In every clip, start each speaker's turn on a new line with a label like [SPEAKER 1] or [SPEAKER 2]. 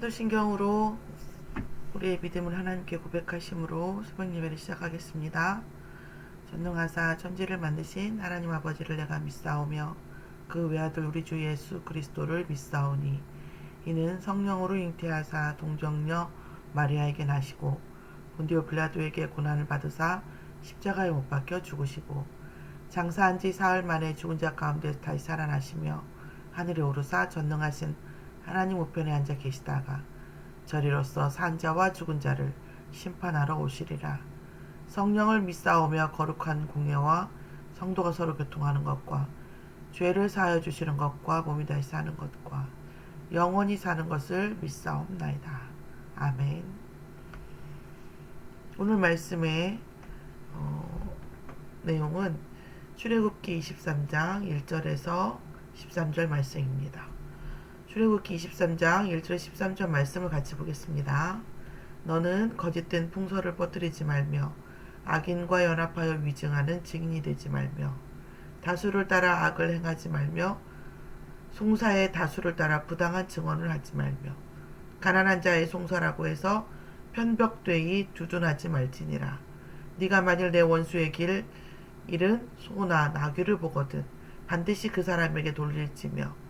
[SPEAKER 1] 사도신경으로 우리의 믿음을 하나님께 고백하심으로 새벽 예배를 시작하겠습니다. 전능하사 천지를 만드신 하나님 아버지를 내가 믿사오며 그 외아들 우리 주 예수 그리스도를 믿사오니 이는 성령으로 잉태하사 동정녀 마리아에게 나시고 본디오 빌라도에게 고난을 받으사 십자가에 못 박혀 죽으시고 장사한 지 사흘 만에 죽은 자 가운데 다시 살아나시며 하늘에 오르사 전능하신 하나님 우편에 앉아 계시다가 저리로서 산 자와 죽은 자를 심판하러 오시리라. 성령을 믿사오며 거룩한 공예와 성도가 서로 교통하는 것과 죄를 사하여 주시는 것과 몸이 다시 사는 것과 영원히 사는 것을 믿사옵나이다. 아멘. 오늘 말씀의 어, 내용은 출애굽기 23장 1절에서 13절 말씀입니다. 출애굽기 23장 1절 13절 말씀을 같이 보겠습니다. 너는 거짓된 풍설을 뻗들이지 말며 악인과 연합하여 위증하는 증인이 되지 말며 다수를 따라 악을 행하지 말며 송사의 다수를 따라 부당한 증언을 하지 말며 가난한 자의 송사라고 해서 편벽되이 두둔하지 말지니라. 네가 만일 내 원수의 길 일은 소나 나귀를 보거든 반드시 그 사람에게 돌릴지며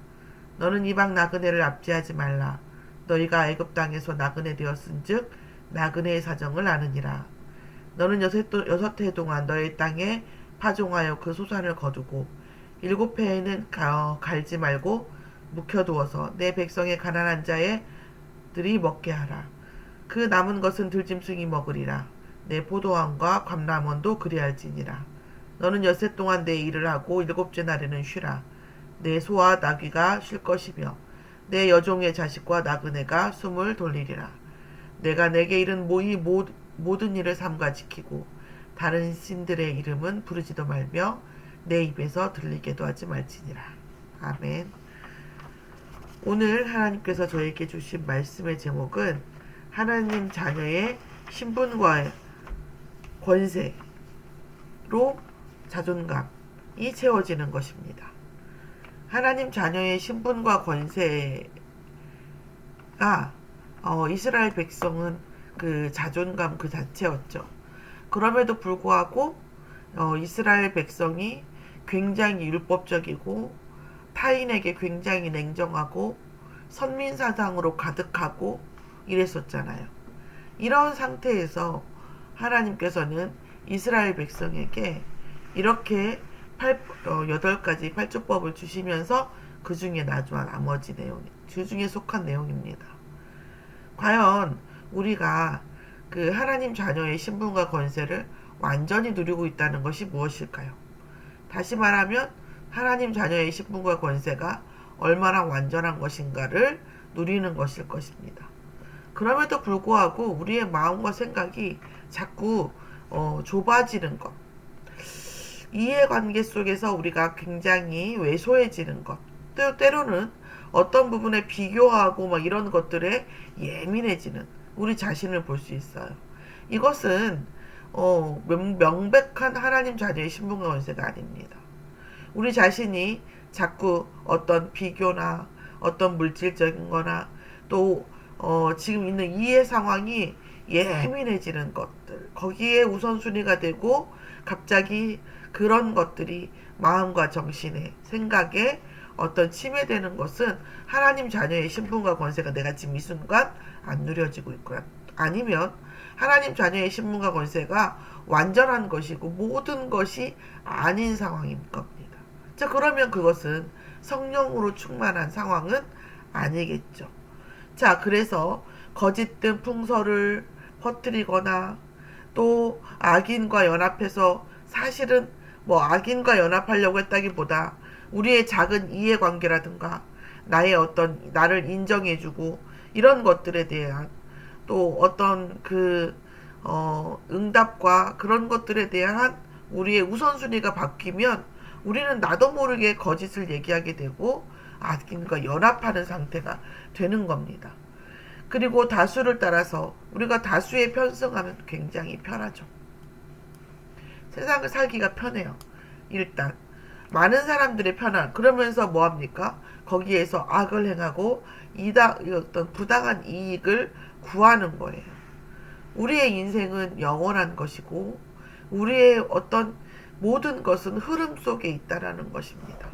[SPEAKER 1] 너는 이방 나그네를 압제하지 말라. 너희가 애굽 땅에서 나그네 되었은즉 나그네의 사정을 아느니라. 너는 여섯, 여섯 해 동안 너의 땅에 파종하여 그 소산을 거두고 일곱 해에는 가, 갈지 말고 묵혀두어서 내 백성의 가난한 자들이 먹게 하라. 그 남은 것은 들짐승이 먹으리라. 내 포도원과 감람원도 그리할지니라. 너는 여섯 동안 내 일을 하고 일곱째 날에는 쉬라. 내 소와 나귀가 쉴 것이며 내 여종의 자식과 나그네가 숨을 돌리리라. 내가 내게 이른 모이 모든 일을 삼가 지키고 다른 신들의 이름은 부르지도 말며 내 입에서 들리게도 하지 말지니라. 아멘. 오늘 하나님께서 저에게 주신 말씀의 제목은 하나님 자녀의 신분과 권세로 자존감이 채워지는 것입니다. 하나님 자녀의 신분과 권세가 어, 이스라엘 백성은 그 자존감 그 자체였죠. 그럼에도 불구하고 어, 이스라엘 백성이 굉장히 율법적이고 타인에게 굉장히 냉정하고 선민 사상으로 가득하고 이랬었잖아요. 이런 상태에서 하나님께서는 이스라엘 백성에게 이렇게 8, 어, 8가지 8조법을 주시면서 그 중에 나머지 내용, 그 중에 속한 내용입니다. 과연 우리가 그 하나님 자녀의 신분과 권세를 완전히 누리고 있다는 것이 무엇일까요? 다시 말하면 하나님 자녀의 신분과 권세가 얼마나 완전한 것인가를 누리는 것일 것입니다. 그럼에도 불구하고 우리의 마음과 생각이 자꾸 어, 좁아지는 것, 이해관계 속에서 우리가 굉장히 왜소해지는 것, 또 때로는 어떤 부분에 비교하고 막 이런 것들에 예민해지는 우리 자신을 볼 수 있어요. 이것은 어, 명, 백한 하나님 자녀의 신분과 원세가 아닙니다. 우리 자신이 자꾸 어떤 비교나 어떤 물질적인 거나 또 어, 지금 있는 이해 상황이 예민해지는 것들 거기에 우선순위가 되고 갑자기 그런 것들이 마음과 정신에 생각에 어떤 침해되는 것은 하나님 자녀의 신분과 권세가 내가 지금 이 순간 안 누려지고 있고요. 아니면 하나님 자녀의 신분과 권세가 완전한 것이고 모든 것이 아닌 상황인 겁니다. 자, 그러면 그것은 성령으로 충만한 상황은 아니겠죠. 자, 그래서 거짓된 풍설을 퍼뜨리거나 또 악인과 연합해서 사실은 뭐 악인과 연합하려고 했다기보다 우리의 작은 이해관계라든가 나의 어떤 나를 인정해주고 이런 것들에 대한 또 어떤 그 어, 응답과 그런 것들에 대한 우리의 우선순위가 바뀌면 우리는 나도 모르게 거짓을 얘기하게 되고 아, 그러니까 연합하는 상태가 되는 겁니다. 그리고 다수를 따라서 우리가 다수에 편승하면 굉장히 편하죠. 세상을 살기가 편해요. 일단 많은 사람들의 편한 그러면서 뭐 합니까? 거기에서 악을 행하고 이다 어떤 부당한 이익을 구하는 거예요. 우리의 인생은 영원한 것이고 우리의 어떤 모든 것은 흐름 속에 있다라는 것입니다.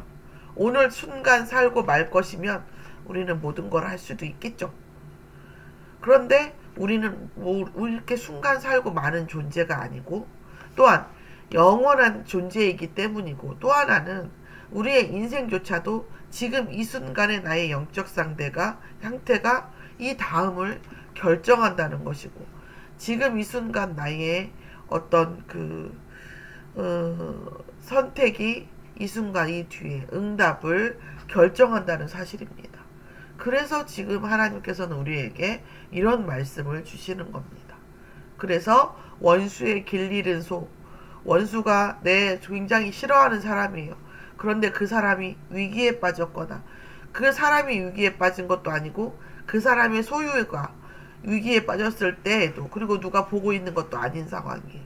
[SPEAKER 1] 오늘 순간 살고 말 것이면 우리는 모든 걸 할 수도 있겠죠. 그런데 우리는 뭐 이렇게 순간 살고 마는 존재가 아니고 또한 영원한 존재이기 때문이고 또 하나는 우리의 인생조차도 지금 이 순간의 나의 영적 상태가 이 다음을 결정한다는 것이고 지금 이 순간 나의 어떤 그 어, 선택이 이 순간 이 뒤에 응답을 결정한다는 사실입니다. 그래서 지금 하나님께서는 우리에게 이런 말씀을 주시는 겁니다. 그래서 원수의 길 잃은 소 원수가 내 굉장히 싫어하는 사람이에요. 그런데 그 사람이 위기에 빠졌거나 그 사람이 위기에 빠진 것도 아니고 그 사람의 소유가 위기에 빠졌을 때에도 그리고 누가 보고 있는 것도 아닌 상황이에요.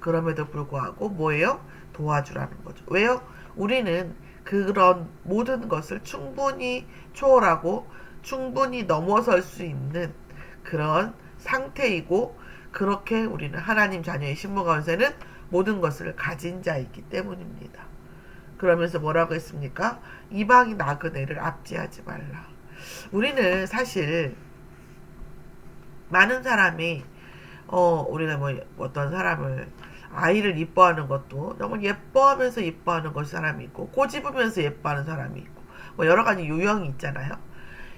[SPEAKER 1] 그럼에도 불구하고 뭐예요? 도와주라는 거죠. 왜요? 우리는 그런 모든 것을 충분히 초월하고 충분히 넘어설 수 있는 그런 상태이고 그렇게 우리는 하나님 자녀의 신부가 원세는 모든 것을 가진 자이기 때문입니다. 그러면서 뭐라고 했습니까? 이방인 나그네를 압제하지 말라. 우리는 사실 많은 사람이 어 우리가 뭐 어떤 사람을 아이를 이뻐하는 것도 정말 예뻐하면서 이뻐하는 것이 사람이 있고 꼬집으면서 예뻐하는 사람이 있고 뭐 여러 가지 유형이 있잖아요.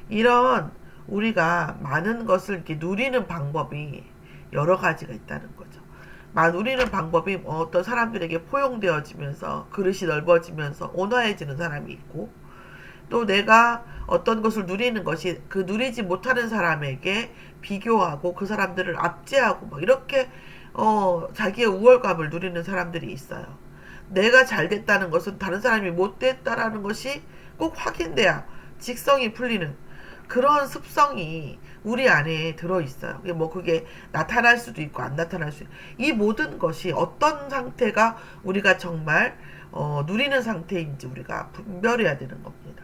[SPEAKER 1] 이런 우리가 많은 것을 이렇게 누리는 방법이 여러 가지가 있다는 거죠. 누리는 방법이 어떤 사람들에게 포용되어지면서 그릇이 넓어지면서 온화해지는 사람이 있고 또 내가 어떤 것을 누리는 것이 그 누리지 못하는 사람에게 비교하고 그 사람들을 압제하고 뭐 이렇게 어 자기의 우월감을 누리는 사람들이 있어요. 내가 잘 됐다는 것은 다른 사람이 못 됐다라는 것이 꼭 확인돼야 직성이 풀리는 그런 습성이 우리 안에 들어 있어요. 뭐 그게 나타날 수도 있고 안 나타날 수. 이 모든 것이 어떤 상태가 우리가 정말 어, 누리는 상태인지 우리가 분별해야 되는 겁니다.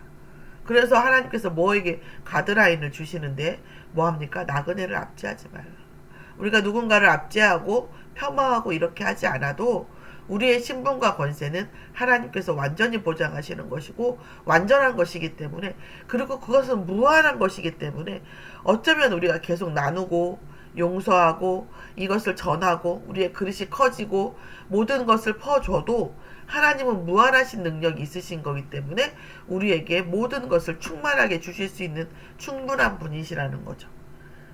[SPEAKER 1] 그래서 하나님께서 뭐에게 가드라인을 주시는데 뭐 합니까? 나그네를 압제하지 말라. 우리가 누군가를 압제하고 폄하하고 이렇게 하지 않아도 우리의 신분과 권세는 하나님께서 완전히 보장하시는 것이고 완전한 것이기 때문에 그리고 그것은 무한한 것이기 때문에 어쩌면 우리가 계속 나누고 용서하고 이것을 전하고 우리의 그릇이 커지고 모든 것을 퍼줘도 하나님은 무한하신 능력이 있으신 거기 때문에 우리에게 모든 것을 충만하게 주실 수 있는 충분한 분이시라는 거죠.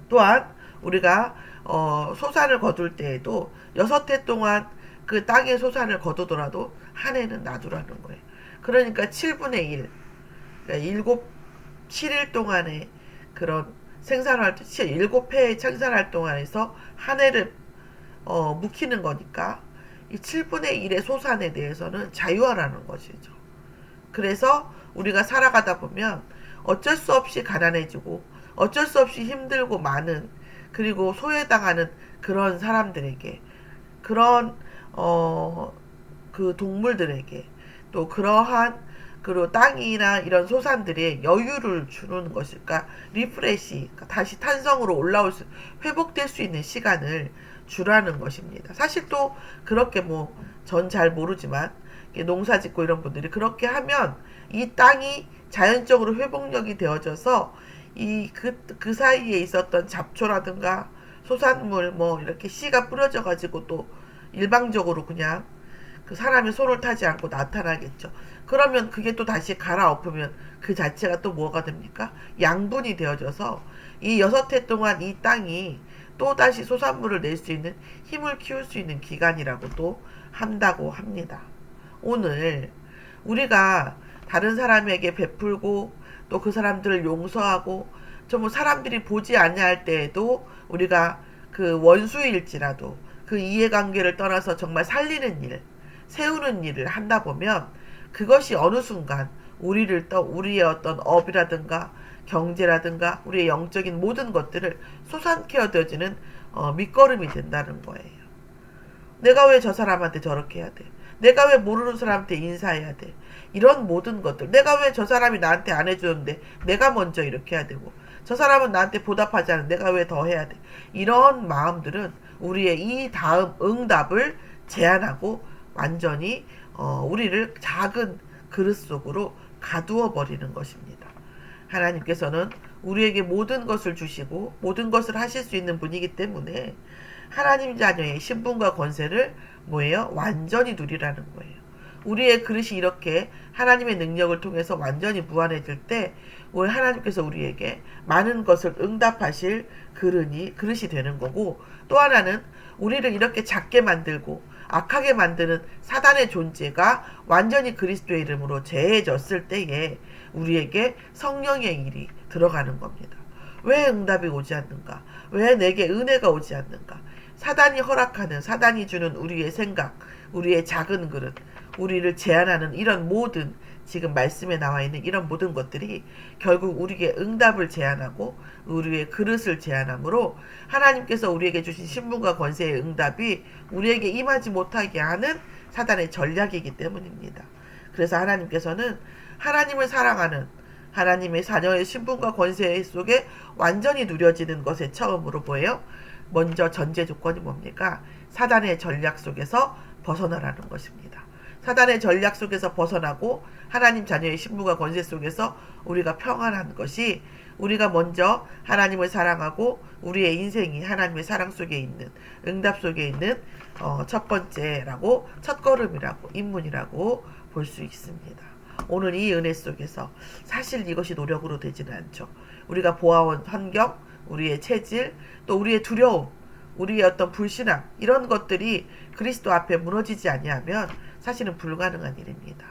[SPEAKER 1] 또한 우리가 어, 소산을 거둘 때에도 여섯 해 동안 그 땅의 소산을 거두더라도 한 해는 놔두라는 거예요. 그러니까 7분의 1, 그러니까 7, 7일 동안의 그런 생산활동, 7회의 생산활동 안에서 한 해를 어, 묵히는 거니까 이 7분의 1의 소산에 대해서는 자유화라는 것이죠. 그래서 우리가 살아가다 보면 어쩔 수 없이 가난해지고 어쩔 수 없이 힘들고 많은 그리고 소외당하는 그런 사람들에게 그런 어, 그 동물들에게 또 그러한 그리고 땅이나 이런 소산들의 여유를 주는 것일까 리프레시 그러니까 다시 탄성으로 올라올 수 회복될 수 있는 시간을 주라는 것입니다. 사실 또 그렇게 뭐 전 잘 모르지만 농사 짓고 이런 분들이 그렇게 하면 이 땅이 자연적으로 회복력이 되어져서 이그그 사이에 있었던 잡초라든가 소산물 뭐 이렇게 씨가 뿌려져 가지고 또 일방적으로 그냥 그 사람이 손을 타지 않고 나타나겠죠. 그러면 그게 또 다시 갈아엎으면 그 자체가 또 뭐가 됩니까? 양분이 되어져서 이 여섯 해 동안 이 땅이 또 다시 소산물을 낼 수 있는 힘을 키울 수 있는 기간이라고 도 한다고 합니다. 오늘 우리가 다른 사람에게 베풀고 또 그 사람들을 용서하고 좀 사람들이 보지 않냐할 때에도 우리가 그 원수일지라도 그 이해관계를 떠나서 정말 살리는 일, 세우는 일을 한다 보면 그것이 어느 순간 우리를 또 우리의 어떤 업이라든가 경제라든가 우리의 영적인 모든 것들을 솟아케 어져지는 어, 밑거름이 된다는 거예요. 내가 왜 저 사람한테 저렇게 해야 돼? 내가 왜 모르는 사람한테 인사해야 돼? 이런 모든 것들. 내가 왜 저 사람이 나한테 안 해주는데 내가 먼저 이렇게 해야 되고 저 사람은 나한테 보답하지 않은 내가 왜 더 해야 돼? 이런 마음들은 우리의 이 다음 응답을 제한하고 완전히 어, 우리를 작은 그릇 속으로 가두어 버리는 것입니다. 하나님께서는 우리에게 모든 것을 주시고 모든 것을 하실 수 있는 분이기 때문에 하나님 자녀의 신분과 권세를 뭐예요? 완전히 누리라는 거예요. 우리의 그릇이 이렇게 하나님의 능력을 통해서 완전히 무한해질 때 오늘 하나님께서 우리에게 많은 것을 응답하실 그릇이 그릇이 되는 거고 또 하나는 우리를 이렇게 작게 만들고 악하게 만드는 사단의 존재가 완전히 그리스도의 이름으로 제해졌을 때에 우리에게 성령의 일이 들어가는 겁니다. 왜 응답이 오지 않는가? 왜 내게 은혜가 오지 않는가? 사단이 허락하는, 사단이 주는 우리의 생각, 우리의 작은 그릇, 우리를 제한하는 이런 모든 지금 말씀에 나와 있는 이런 모든 것들이 결국 우리에게 응답을 제한하고 우리의 그릇을 제한하므로 하나님께서 우리에게 주신 신분과 권세의 응답이 우리에게 임하지 못하게 하는 사단의 전략이기 때문입니다. 그래서 하나님께서는 하나님을 사랑하는 하나님의 자녀의 신분과 권세 속에 완전히 누려지는 것에 처음으로 보여요. 먼저 전제 조건이 뭡니까? 사단의 전략 속에서 벗어나라는 것입니다. 사단의 전략 속에서 벗어나고 하나님 자녀의 신부가 권세 속에서 우리가 평안한 것이 우리가 먼저 하나님을 사랑하고 우리의 인생이 하나님의 사랑 속에 있는 응답 속에 있는 어, 첫 번째라고 첫 걸음이라고 입문이라고 볼 수 있습니다. 오늘 이 은혜 속에서 사실 이것이 노력으로 되지는 않죠. 우리가 보아온 환경, 우리의 체질, 또 우리의 두려움, 우리의 어떤 불신앙 이런 것들이 그리스도 앞에 무너지지 아니하면 사실은 불가능한 일입니다.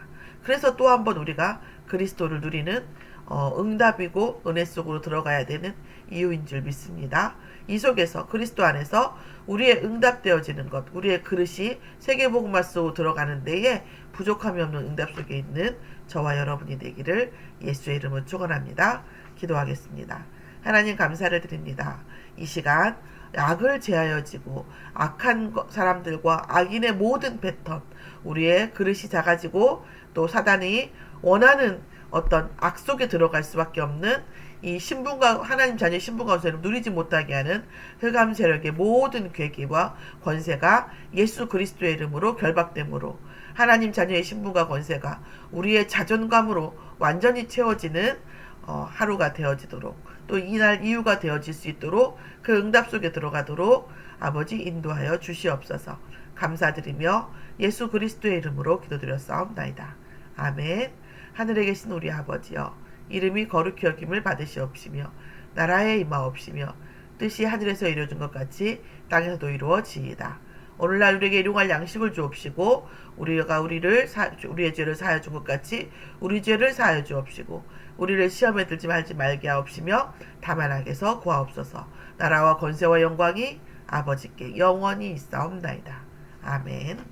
[SPEAKER 1] 그래서 또 한 번 우리가 그리스도를 누리는 어, 응답이고 은혜 속으로 들어가야 되는 이유인 줄 믿습니다. 이 속에서 그리스도 안에서 우리의 응답되어지는 것, 우리의 그릇이 세계복음화 속으로 들어가는 데에 부족함이 없는 응답 속에 있는 저와 여러분이 되기를 예수의 이름으로 축원합니다. 기도하겠습니다. 하나님 감사를 드립니다. 이 시간 악을 제하여지고 악한 사람들과 악인의 모든 패턴 우리의 그릇이 작아지고 또 사단이 원하는 어떤 악 속에 들어갈 수밖에 없는 이 신분과 하나님 자녀의 신분과 권세를 누리지 못하게 하는 흑암 세력의 모든 괴기와 권세가 예수 그리스도의 이름으로 결박됨으로 하나님 자녀의 신분과 권세가 우리의 자존감으로 완전히 채워지는 어, 하루가 되어지도록 또 이날 이유가 되어질 수 있도록 그 응답 속에 들어가도록 아버지 인도하여 주시옵소서 감사드리며 예수 그리스도의 이름으로 기도드렸사옵나이다. 아멘 하늘에 계신 우리 아버지여 이름이 거룩히 여김을 받으시옵시며 나라에 임하옵시며 뜻이 하늘에서 이루어진 것 같이 땅에서도 이루어지이다. 오늘날 우리에게 일용할 양식을 주옵시고 우리가 우리를 사, 우리의 죄를 사하여 준 것 같이 우리 죄를 사하여 주옵시고 우리를 시험에 들지 말지 말게 하옵시며 다만 악에서 구하옵소서 나라와 권세와 영광이 아버지께 영원히 있사옵나이다. 아멘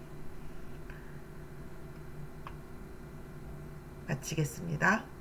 [SPEAKER 1] 마치겠습니다.